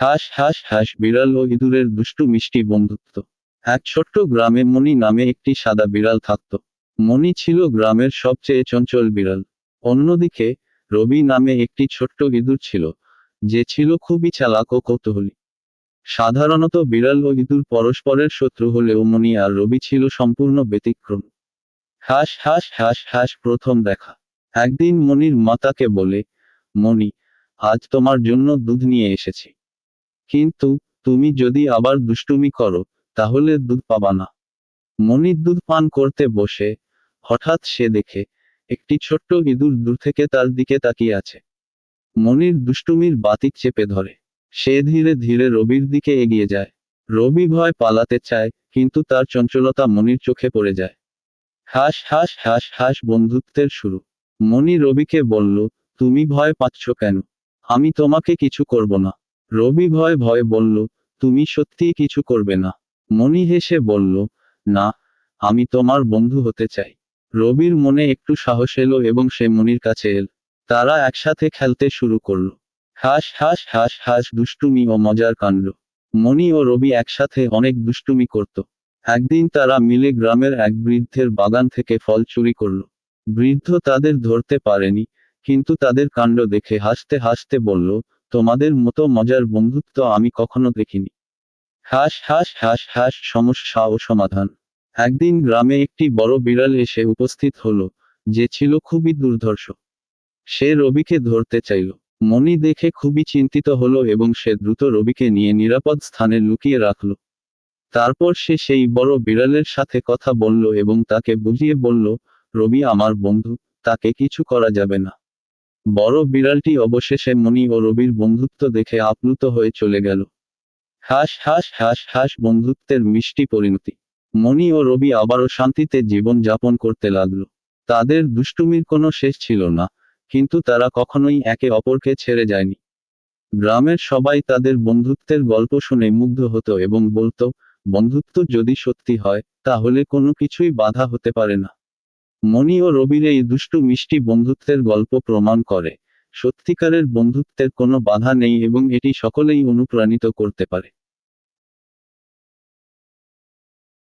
হাস হাস হাস, বিড়াল ও ইঁদুরের দুষ্টু মিষ্টি বন্ধুত্ব। এক ছোট্ট গ্রামে মণি নামে একটি সাদা বিড়াল থাকত। মণি ছিল গ্রামের সবচেয়ে চঞ্চল বিড়াল। অন্যদিকে, রবি নামে একটি ছোট্ট ইঁদুর ছিল, যে ছিল খুবই চালাক ও কৌতূহলী। সাধারণত বিড়াল ও ইঁদুর পরস্পরের শত্রু হলেও মণি আর রবি ছিল সম্পূর্ণ ব্যতিক্রম। হাস হাস হাস হাস, প্রথম দেখা। একদিন মনির মাতাকে বলে, মণি, আজ তোমার জন্য দুধ নিয়ে এসেছি। কিন্তু তুমি যদি আবার দুষ্টুমি করো, তাহলে দুধ পাবা না। মনির দুধ পান করতে বসে, হঠাৎ সে দেখে, একটি ছোট্ট ইঁদুর দূর থেকে তার দিকে তাকিয়ে আছে। মনির দুষ্টুমির বাতিক চেপে ধরে। সে ধীরে ধীরে রবির দিকে এগিয়ে যায়। রবি ভয় পালাতে চায়, কিন্তু তার চঞ্চলতা মনির চোখে পড়ে যায়। হাস হাস হাস হাস বন্ধুত্বের শুরু। মনি রবিকে বলল, তুমি ভয় পাচ্ছ কেন? আমি তোমাকে কিছু করব না। রবি ভয় ভয় বলল, তুমি সত্যিই কিছু করবে না। মনি হেসে বলল, না, আমি তোমার বন্ধু হতে চাই। রবির মনে একটু সাহস এলো এবং সে মনির কাছে এল। তারা একসাথে খেলতে শুরু করল। হাস হাস হাস হাস, দুষ্টুমি ও মজার কাণ্ড। মনি ও রবি একসাথে অনেক দুষ্টুমি করত। একদিন তারা মিলে গ্রামের এক বৃদ্ধের বাগান থেকে ফল চুরি করল। বৃদ্ধ তাদের ধরতে পারেনি, কিন্তু তাদের কাণ্ড দেখে হাসতে হাসতে বলল তোমাদের মতো মজার বন্ধুত্ব আমি কখনো দেখিনি। হাস হাস হাস হাস, সমস্যা ও সমাধান। একদিন গ্রামে একটি বড় বিড়াল এসে উপস্থিত হলো, যে ছিল খুবই দুর্ধর্ষ। সে রবিকে ধরতে চাইল। মনি দেখে খুবই চিন্তিত হলো এবং সে দ্রুত রবিকে নিয়ে নিরাপদ স্থানে লুকিয়ে রাখল। তারপর সে সেই বড় বিড়ালের সাথে কথা বলল এবং তাকে বুঝিয়ে বলল, রবি আমার বন্ধু, তাকে কিছু করা যাবে না। বড় বিড়ালটি অবশেষে মনি ও রবির বন্ধুত্ব দেখে আপ্লুত হয়ে চলে গেল। হাস হাস হাস হাস বন্ধুত্বের মিষ্টি পরিণতি। মনি ও রবি আবারও শান্তিতে জীবন যাপন করতে লাগল। তাদের দুষ্টুমির কোনো শেষ ছিল না, কিন্তু তারা কখনোই একে অপরকে ছেড়ে যায়নি। গ্রামের সবাই তাদের বন্ধুত্বের গল্প শুনে মুগ্ধ হতো এবং বলতো, বন্ধুত্ব যদি সত্যি হয়, তাহলে কোনো কিছুই বাধা হতে পারে না। মনি ও রবির এই দুষ্টু মিষ্টি বন্ধুত্বের গল্প প্রমাণ করে। সত্যিকারের বন্ধুত্বের কোনো বাধা নেই এবং এটি সকলেই অনুপ্রাণিত করতে পারে।